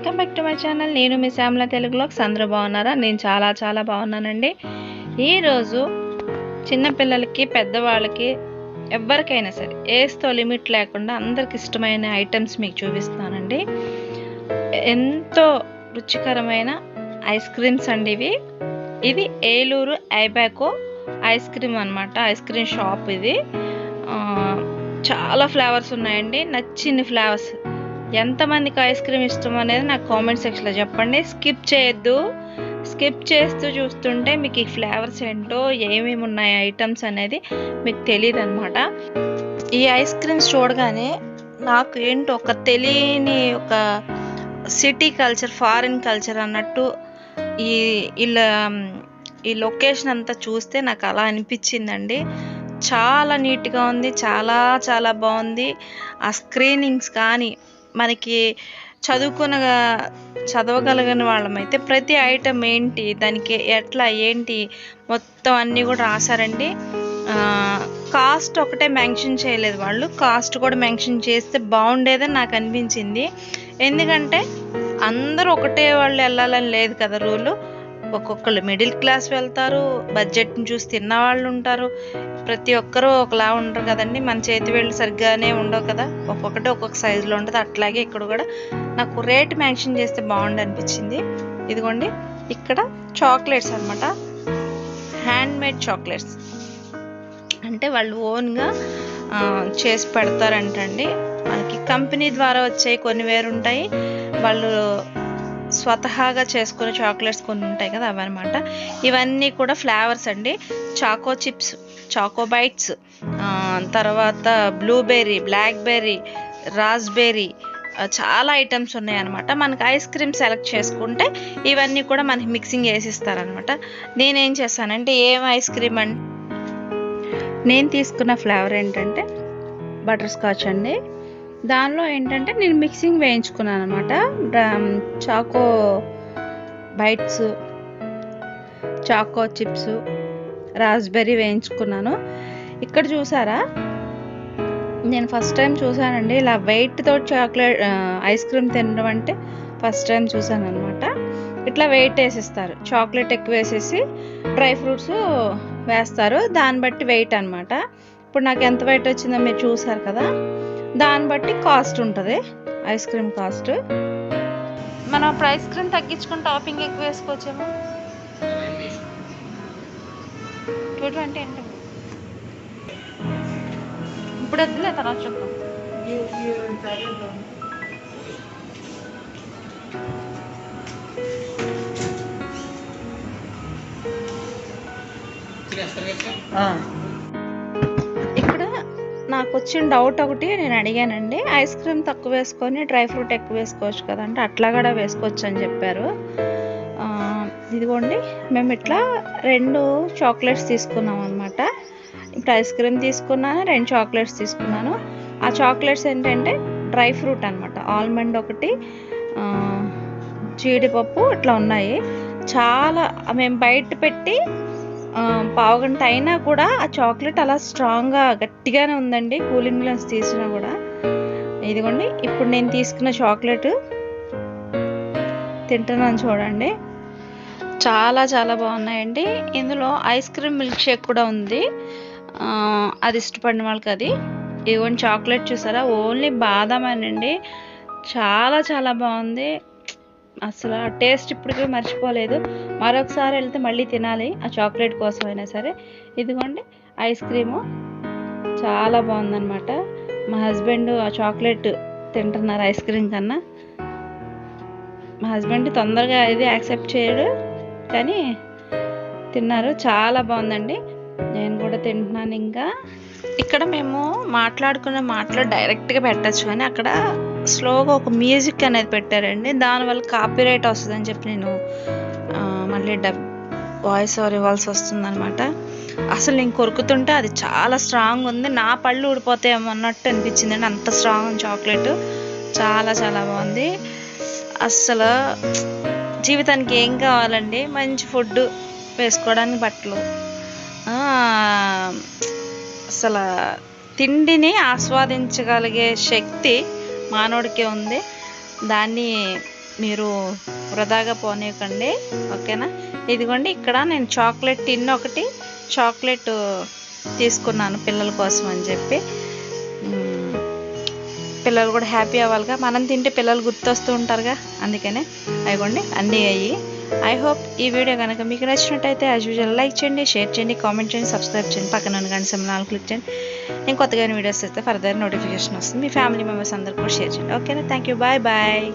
Welcome back to my channel నేను మీ శ్యామల తెలుగులోకి అందరూ బాగున్నారా? నేను చాలా చాలా బాగున్నానండి. ఈరోజు చిన్నపిల్లలకి పెద్దవాళ్ళకి ఎవరికైనా సరే ఏస్తో లిమిట్ లేకుండా అందరికి ఇష్టమైన ఐటమ్స్ మీకు చూపిస్తానండి ఎంతో రుచికరమైన ఐస్ క్రీమ్స్ అండి ఇవి. ఇది ఏలూరు ఐబాకో ఐస్ క్రీమ్ అనమాట ఐస్ క్రీమ్ షాప్ ఇది. చాలా ఫ్లేవర్స్ ఉన్నాయండి. నచ్చిన ఫ్లేవర్స్ ఎంతమందికి ఐస్ క్రీమ్ ఇష్టం అనేది నాకు కామెంట్ సెక్షన్లో చెప్పండి. స్కిప్ చేయొద్దు. స్కిప్ చేస్తూ చూస్తుంటే మీకు ఈ ఫ్లేవర్స్ ఏంటో ఏమేమి ఉన్నాయి ఐటమ్స్ అనేది మీకు తెలియదు అనమాట ఈ ఐస్ క్రీమ్స్ చూడగానే నాకు ఏంటో ఒక తెలియని ఒక సిటీ కల్చర్ ఫారిన్ కల్చర్ అన్నట్టు ఈ ఇలా ఈ లొకేషన్ అంతా చూస్తే నాకు అలా అనిపించిందండి. చాలా నీట్గా ఉంది చాలా చాలా బాగుంది. ఆ స్క్రీనింగ్స్ కానీ మనకి చదువుకున్న చదవగలిగిన వాళ్ళమైతే ప్రతి ఐటమ్ ఏంటి దానికి ఎట్లా ఏంటి మొత్తం అన్నీ కూడా రాశారండి. కాస్ట్ ఒకటే మెన్షన్ చేయలేదు వాళ్ళు. కాస్ట్ కూడా మెన్షన్ చేస్తే బాగుండేదని నాకు అనిపించింది. ఎందుకంటే అందరూ ఒకటే వాళ్ళు వెళ్ళాలని లేదు కదా రూలు ఒక్కొక్కళ్ళు మిడిల్ క్లాస్ వెళ్తారు బడ్జెట్ని చూసి తిన్న వాళ్ళు ఉంటారు. ప్రతి ఒక్కరూ ఒకలా ఉండరు కదండి. మన చేతి వేళ్ళు సరిగ్గానే ఉండవు కదా. ఒక్కొక్కటి ఒక్కొక్క సైజులో ఉంటుంది అట్లాగే ఇక్కడ కూడా నాకు రేట్ మెన్షన్ చేస్తే బాగుండు అనిపించింది. ఇదిగోండి ఇక్కడ చాక్లెట్స్ అనమాట హ్యాండ్ మేడ్ చాక్లెట్స్ అంటే వాళ్ళు ఓన్గా చేసి పెడతారంటండి. మనకి కంపెనీ ద్వారా వచ్చే కొన్ని వేరు ఉంటాయి. వాళ్ళు స్వతహాగా చేసుకునే చాక్లెట్స్ కొన్ని ఉంటాయి కదా అవన్నమాట ఇవన్నీ కూడా ఫ్లేవర్స్ అండి. చాకో చిప్స్ చాకో బైట్స్ తర్వాత బ్లూబెర్రీ బ్లాక్బెర్రీ రాస్బెర్రీ చాలా ఐటమ్స్ ఉన్నాయి అనమాట మనకి ఐస్ క్రీమ్ సెలెక్ట్ చేసుకుంటే ఇవన్నీ కూడా మనకి మిక్సింగ్ వేసిస్తారనమాట నేనేం చేస్తానంటే ఏం ఐస్ క్రీమ్ అంటే నేను తీసుకున్న ఫ్లేవర్ ఏంటంటే బటర్ స్కాచ్ అండి. దానిలో ఏంటంటే నేను మిక్సింగ్ వేయించుకున్నాను అనమాట choco bites choco chips raspberry వేయించుకున్నాను. ఇక్కడ చూసారా? నేను ఫస్ట్ టైం చూసానండి. ఇలా వెయిట్తో చాక్లెట్ ఐస్ క్రీమ్ తినడం అంటే ఫస్ట్ టైం చూసాను అనమాట ఇట్లా వెయిట్ వేసేస్తారు. చాక్లెట్ ఎక్కువ వేసేసి డ్రై ఫ్రూట్స్ వేస్తారు. దాన్ని బట్టి వెయిట్ అనమాట ఇప్పుడు నాకు ఎంత వెయిట్ వచ్చిందో మీరు చూసారు కదా? దాన్ని బట్టి కాస్ట్ ఉంటుంది. Ice cream cost. మనం ఐస్ క్రీమ్ తగ్గించుకుని టాపింగ్ ఎక్కువ వేసుకోవచ్చేమో. ట్వంటీ అంటే ఇప్పుడు వద్దులే తర్వాత చూద్దాం ఇక్కడ నాకు వచ్చిన డౌట్ ఒకటి నేను అడిగానండి. ఐస్ క్రీమ్ తక్కువ వేసుకొని డ్రై ఫ్రూట్ ఎక్కువ వేసుకోవచ్చు కదంటే అట్లా కూడా వేసుకోవచ్చు అని చెప్పారు. ఇదిగోండి మేము ఇట్లా రెండు చాక్లెట్స్ తీసుకున్నాం అనమాట ఇప్పుడు ఐస్ క్రీమ్ తీసుకున్నాను రెండు చాక్లెట్స్ తీసుకున్నాను. ఆ చాక్లెట్స్ ఏంటంటే డ్రై ఫ్రూట్ అనమాట ఆల్మండ్ ఒకటి జీడిపప్పు ఇట్లా ఉన్నాయి. చాలా మేము బయట పెట్టి పావుగంట అయినా కూడా ఆ చాక్లెట్ అలా స్ట్రాంగ్గా గట్టిగానే ఉందండి. కూలింగ్ గ్లాస్ తీసినా కూడా. ఇదిగోండి ఇప్పుడు నేను తీసుకున్న చాక్లెట్ తింటున్నాను చూడండి. చాలా చాలా బాగున్నాయండి. ఇందులో ఐస్ క్రీమ్ మిల్క్ షేక్ కూడా ఉంది. అది ఇష్టపడిన వాళ్ళకి అది ఇవన్నీ చాక్లెట్ చూసారా? ఓన్లీ బాదం అండి చాలా చాలా బాగుంది. అసలు ఆ టేస్ట్ ఇప్పటికీ మర్చిపోలేదు. మరొకసారి వెళ్తే మళ్ళీ తినాలి. ఆ చాక్లెట్ కోసం అయినా సరే. ఇదిగోండి ఐస్ క్రీము. చాలా బాగుందన్నమాట. మా హస్బెండ్ ఆ చాక్లెట్ తింటున్నారు ఐస్ క్రీమ్ కన్నా. మా హస్బెండ్ తొందరగా ఇది యాక్సెప్ట్ చేయడు. కానీ తిన్నారు. చాలా బాగుందండి. నేను కూడా తింటున్నాను ఇంకా. ఇక్కడ మేము మాట్లాడుకునే మాటలు డైరెక్ట్గా పెట్టచ్చు కానీ అక్కడ స్లోగా ఒక మ్యూజిక్ అనేది పెట్టారండి. దానివల్ల కాపీరైట్ వస్తుందని చెప్పి నేను మళ్ళీ డబ్ వాయిస్ ఓవర్ ఇవ్వాల్సి వస్తుందనమాట అసలు నేను కొరుకుతుంటే అది చాలా స్ట్రాంగ్ ఉంది. నా పళ్ళు ఊడిపోతాయేమో అన్నట్టు అనిపించింది అండి అంత స్ట్రాంగ్ చాక్లెట్. చాలా చాలా బాగుంది. అస్సలు జీవితానికి ఏం కావాలండి? మంచి ఫుడ్ వేసుకోవడానికి బట్టలు. అసలు తిండిని ఆస్వాదించగలిగే శక్తి మానవుడికి ఉంది. దాన్ని మీరు వృధాగా పోనీయకండి. ఓకేనా? ఇదిగోండి ఇక్కడ నేను చాక్లెట్ టిన్ ఒకటి చాక్లెట్ తీసుకున్నాను పిల్లల కోసం అని చెప్పి. పిల్లలు కూడా హ్యాపీ అవ్వాలిగా. మనం తింటే పిల్లలు గుర్తొస్తూ ఉంటారుగా. అందుకనే అయిగోండి అన్నీ అయ్యి. ఐ హోప్ ఈ వీడియో కనుక మీకు నచ్చినట్టయితే యాజ్ యూజువల్ లైక్ చేయండి షేర్ చేయండి కామెంట్ చేయండి సబ్స్క్రైబ్ చేయండి పక్కన కానీ గంట సింబల్ క్లిక్ చేయండి. నేను కొత్తగా వీడియోస్ అయితే ఫర్దర్ నోటిఫికేషన్ వస్తుంది. మీ ఫ్యామిలీ మెంబర్స్ అందరు కూడా షేర్ చేయండి. ఓకేనా థ్యాంక్ యూ బాయ్ బాయ్